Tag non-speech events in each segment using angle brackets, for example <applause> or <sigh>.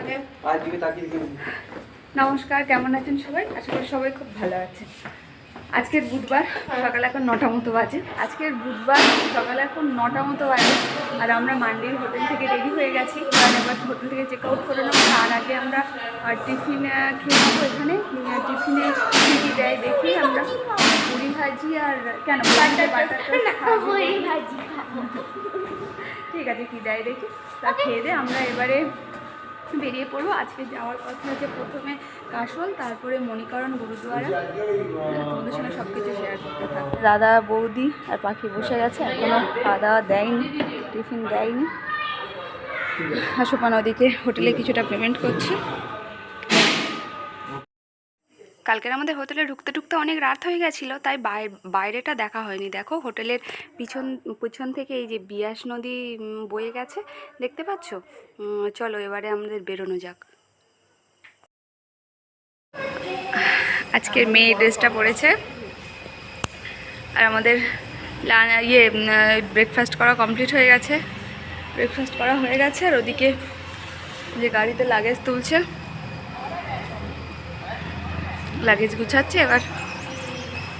আগে। নমস্কার কেমন আছেন সবাই? আশা করি সবাই খুব ভালো আছে আজকের বুধবার সকাল এখন নটা মতো বাজে। আজকের বুধবার সকাল এখন নটা মতো বাজে। আর আমরা মান্ডির হোটেল থেকে রেডি হয়ে গেছি। কারণ এবার হোটেল থেকে চেক আউট করে নেব। তার আগে আমরা টিফিন খেয়ে নেব এখানে। টিফিনে কী কী দেয় দেখি আমরা। পুরি ভাজি আর কেন? ঠিক আছে কী দেয় দেখি। তা খেয়ে দিয়ে আমরা এবারে বেরিয়ে পড়ব। আজকে যাওয়ার কথা হচ্ছে প্রথমে কাশল তারপরে মণিকরণ গুরুদুয়ারা। তোমাদের সঙ্গে সব কিছু শেয়ার করতে থাকব। দাদা বৌদি আর পাখি বসে গেছে এখনও খাওয়া দাওয়া দেয়নি টিফিন দেয়নি। হাসোপা ওদিকে হোটেলে কিছুটা পেমেন্ট করছি। কালকের আমাদের হোটেলে ঢুকতে ঢুকতে অনেক রাত হয়ে গেছিল, তাই বাইরে বাইরেটা দেখা হয়নি। দেখো, হোটেলের পিছন পিছন থেকে এই যে বিয়াস নদী বয়ে গেছে, দেখতে পাচ্ছ? চলো এবারে আমাদের বেরোনো যাক। আজকের মেয়ে ড্রেসটা পরেছে। আর আমাদের ইয়ে ব্রেকফাস্ট করা কমপ্লিট হয়ে গেছে। ব্রেকফাস্ট করা হয়ে গেছে, আর ওদিকে যে গাড়িতে লাগেজ তুলছে। লাগেজ গুছাচ্ছে এবার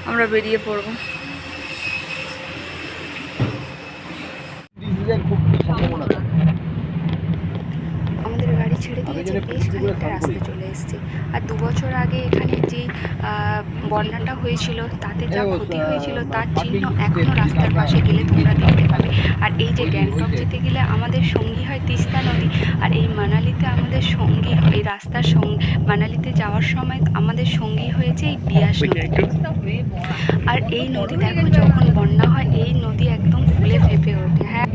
আমরা বেরিয়ে পড়ব ডিসিশন খুব সম্ভাবনা আমাদের গাড়ি ছেড়ে দিয়েছে বেশ খানিকটা রাস্তা চলে এসেছি। আর দু বছর আগে এখানে যে বন্যাটা হয়েছিল তাতে যা ক্ষতি হয়েছিল তার চিহ্ন এখনও রাস্তার পাশে গেলে তোমরা দেখতে পাবে। আর এই যে গ্যাংটক যেতে গেলে আমাদের সঙ্গী হয় তিস্তা নদী আর এই মানালিতে আমাদের সঙ্গী এই রাস্তার সঙ্গ মানালিতে যাওয়ার সময় আমাদের সঙ্গী হয়েছে এই বিয়াস নদী। আর এই নদী দেখো যখন বন্যা হয় এই নদী একদম ফুলে ফেপে ওঠে। হ্যাঁ।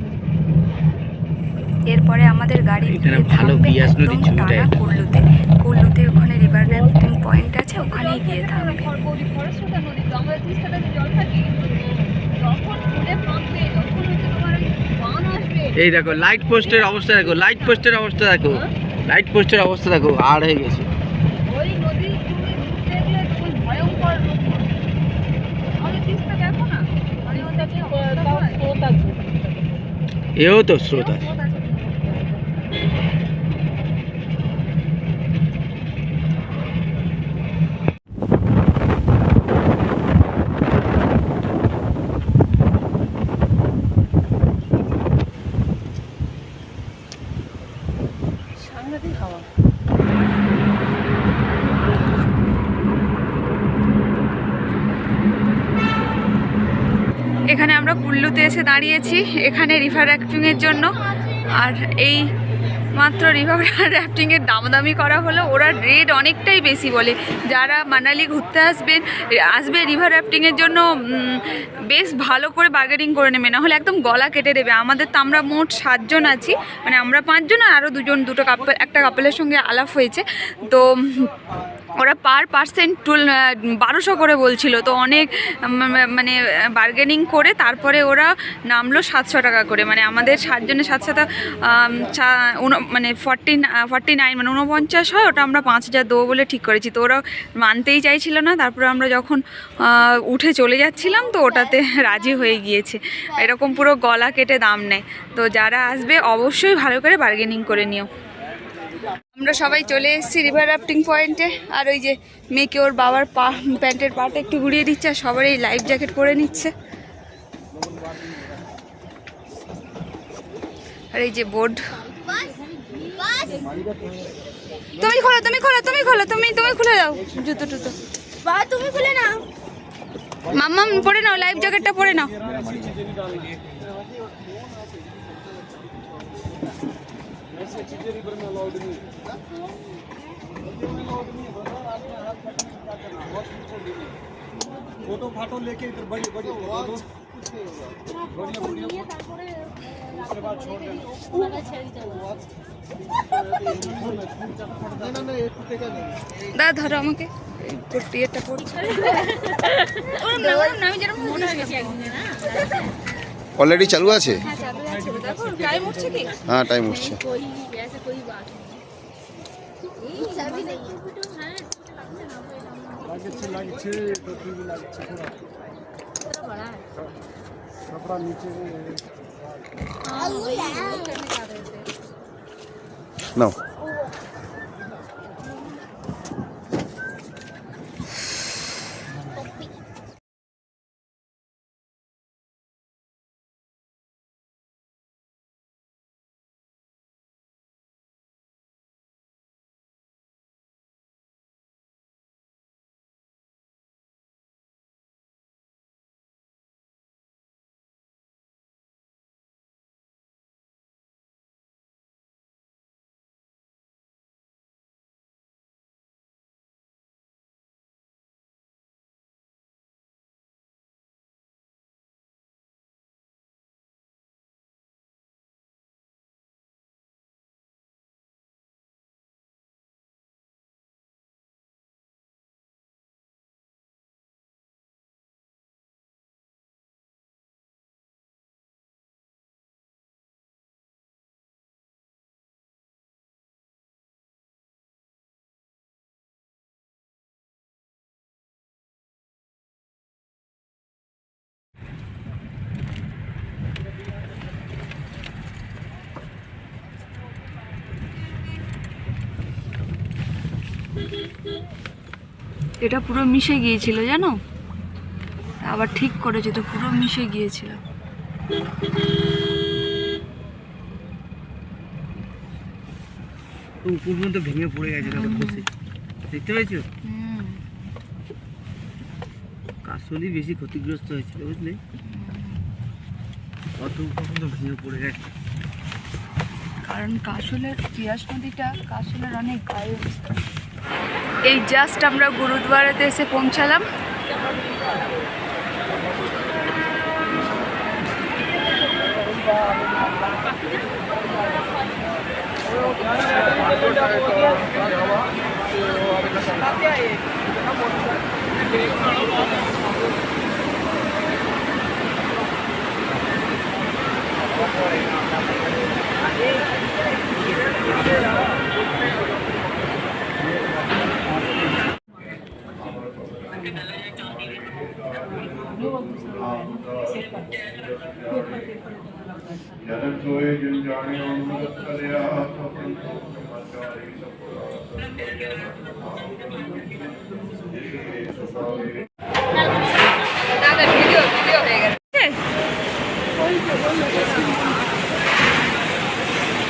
এরপরে আমাদের গাড়ি থামবে বিয়াস নদীর একদম টানা কুল্লুতে। কুল্লুতে ওখানে রিভার র্যাফটিং পয়েন্ট আছে ওখানেই গিয়ে থামবে। এই দেখো লাইট পোস্টের অবস্থা দেখো লাইট পোস্টের অবস্থা দেখো লাইট পোস্টের অবস্থা দেখো আর হয়ে গেছে। এও তো তুমি দেখলে তখন ভয়ঙ্কর রূপ নেবে। আমাদের তিস্তা দেখো না মানে ওটা কি অবস্থা হয়? এও তো স্রোত আছে স্রোত আছে। সাংঘাতিক হাওয়া কুল্লুতে এসে দাঁড়িয়েছি, এখানে রিভার র্যাফটিংয়ের জন্য। আর এই মাত্র রিভার র্যাফটিংয়ের দামাদামি করা হলো, ওরা রেট অনেকটাই বেশি বলে। যারা মানালি ঘুরতে আসবেন, আসবে রিভার র্যাফটিংয়ের জন্য বেশ ভালো করে বার্গেনিং করে নেবে, না হলে একদম গলা কেটে দেবে। আমাদের তো আমরা মোট সাতজন আছি মানে আমরা পাঁচজন আর আরও দুজন, দুটো কাপল একটা কাপলের সঙ্গে আলাপ হয়েছে। তো ওরা পার পার্সেন্ট টুল বারোশো করে বলছিল। তো অনেক মানে বার্গেনিং করে তারপরে ওরা নামলো সাতশো টাকা করে। মানে আমাদের সাতজনের সাথে মানে ফর্টি ফর্টি নাইন মানে উনপঞ্চাশ হয়, ওটা আমরা পাঁচ হাজার দেবো বলে ঠিক করেছি। তো ওরা মানতেই চাইছিল না। তারপরে আমরা যখন উঠে চলে যাচ্ছিলাম, তো ওটাতে রাজি হয়ে গিয়েছে। এরকম পুরো গলা কেটে দাম নেয়। তো যারা আসবে, অবশ্যই ভালো করে বার্গেনিং করে নিও। আমরা সবাই চলে এসেছি রিভার রাফটিং পয়েন্টে আর ওই যে মেয়েকে ওর বাবার পা প্যান্টের পাটা একটু ঘুরিয়ে দিচ্ছে আর সবার এই লাইফ জ্যাকেট পরে নিচ্ছে। আর এই যে বোর্ড তুমি খোলো তুমি খোলো তুমি খোলো তুমি তুমি খুলে দাও। জুতো টুতো। বা তুমি খুলে নাও। মাম্মা পরে নাও লাইফ জ্যাকেটটা পরে নাও। फोटो फाटो लेके इधर बड़ी बड़ी फोटो बढ़िया बढ़िया उसके बाद छोड़ देना नहीं ना नहीं ये टूटेगा नहीं দা ধরো আমাকে এই পট্টি এটা পড়ছে ওরম না ওরম না আমি যেরকম মনে হয়েছে অলরেডি চালু আছে অলরেডি চালু আছে? হ্যাঁ টাইম উঠছে হ্যাঁ, নাও। এটা পুরো মিশে গিয়েছিল জানো? আবার ঠিক করেছে তো পুরো মিশে গিয়েছিল। উপর পর্যন্ত ভেঙে পড়ে গেছে তাহলে বসে দেখতে পেয়েছ? কাশলি বেশি ক্ষতিগ্রস্ত হয়েছিল বুঝলে? অত উপর পর্যন্ত ভেঙে পড়ে গেছে। কারণ কাশলের পিয়াস নদীটা কাশলের অনেক গায়ে অবস্থান এই জাস্ট আমরা গুরুদ্বারাতে এসে পৌঁছালাম।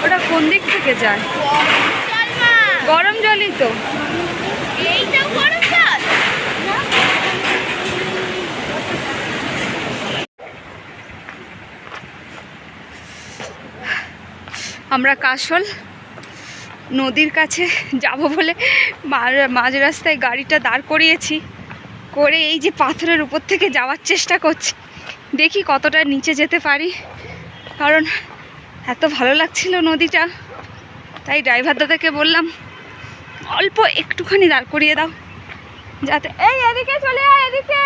ওটা কোন দিক থেকে যায়? গরম জলই তো। আমরা কাশল নদীর কাছে যাব বলে মাঝ রাস্তায় গাড়িটা দাঁড় করিয়েছি, করে এই যে পাথরের উপর থেকে যাওয়ার চেষ্টা করছি। দেখি কতটা নিচে যেতে পারি। কারণ এত ভালো লাগছিল নদীটা। তাই ড্রাইভার দাদাকে বললাম, অল্প একটুখানি দাঁড় করিয়ে দাও, যাতে এই এদিকে চলে আয়, এদিকে!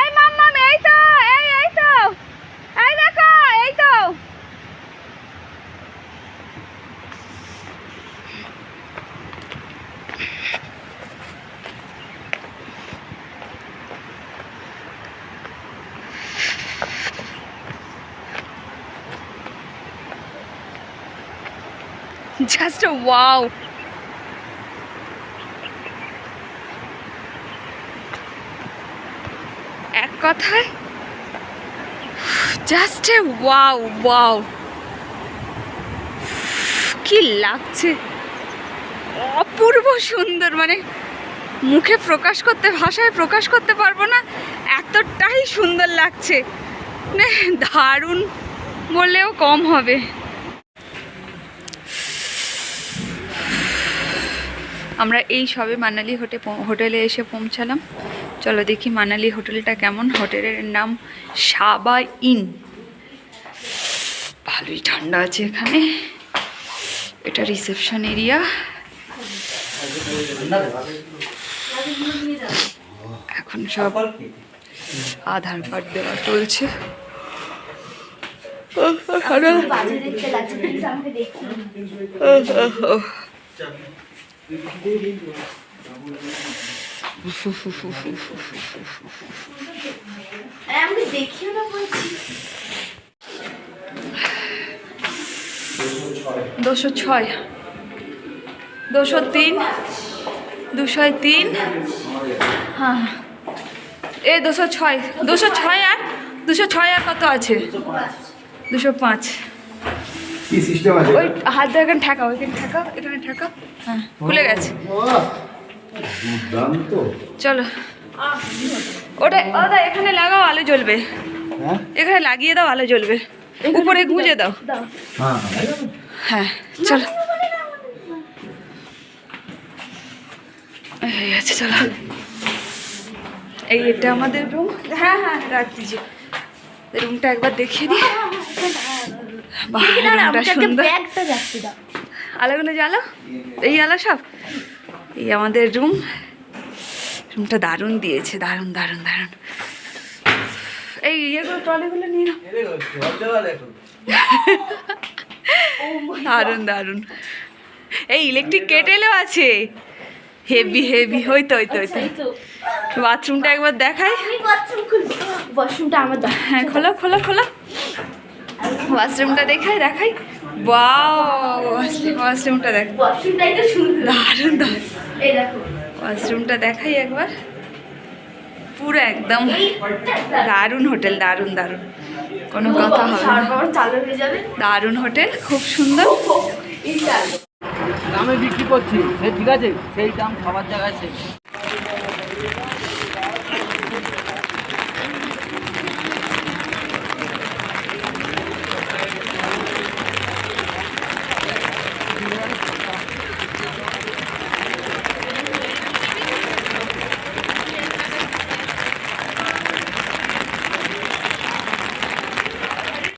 এই মাম্মাম, এই তো, এই এই তো! এই দেখো, এই তো! জাস্ট ওয়াও এক কথায়? জাস্ট এ ওয়াও ওয়াও কি লাগছে? অপূর্ব সুন্দর মানে মুখে প্রকাশ করতে, ভাষায় প্রকাশ করতে পারব না, এতটাই সুন্দর লাগছে। দারুণ বললেও কম হবে। আমরা এই সবে মানালি হোটে হোটেলে এসে পৌঁছালাম। চলো দেখি মানালি হোটেলটা কেমন। হোটেলের নাম সাবা ইন। ভালোই ঠান্ডা আছে এখানে। এটা রিসেপশন এরিয়া। এখন সব আধার কার্ড দেওয়া চলছে। দেখতে দুশো ছয়। দুশো তিন। দুশো তিন। হ্যাঁ। এ দুশো ছয়। দুশো ছয় আর দুশো ছয় আর কত আছে? দুশো পাঁচ। কি সিস্টেম আছে ওই হাত দিয়ে এখানে ঠেকাও এখানে ঠেকাও এখানে ঠেকাও হ্যাঁ খুলে গেছে দুর্দান্ত চলো ওটা ওটা এখানে লাগাও আলো জ্বলবে হ্যাঁ এখানে লাগিয়ে দাও আলো জ্বলবে উপরে গুঁজে দাও হ্যাঁ হ্যাঁ চলো এই আছে চলো এই এটা আমাদের রুম হ্যাঁ হ্যাঁ রাখছি যে রুমটা একবার দেখিয়ে দিই আলোগুলো জ্বালো? এই আলো সব? এই আমাদের রুম। রুমটা দারুণ দিয়েছে দারুণ দারুণ দারুণ। এই ইয়েগুলো ট্রলিগুলো নিয়ে <laughs> দারুণ দারুণ। এই ইলেকট্রিক কেটেলও আছে। হেভি হেভি হইতো হইতো হইতো এই তো। বাথরুমটা একবার দেখাই। বাথরুম খুলবো। বাথরুমটা আমার হ্যাঁ খোলো খোলো খোলো। ওয়াশরুমটা দেখাই দেখাই। বাও ওয়াশরুমটা দেখ। ওয়াশরুমটাই তো সুন্দর। দারুণ দারুণ। এই দেখো। ওয়াশরুমটা দেখাই একবার। পুরো একদম দারুণ হোটেল দারুণ দারুণ। কোনো কথা হবে চালু হয়ে যাবে। দারুণ হোটেল খুব সুন্দর। দামে বিক্রি করছি। সে ঠিক আছে সেই দাম খাবার জায়গায় সে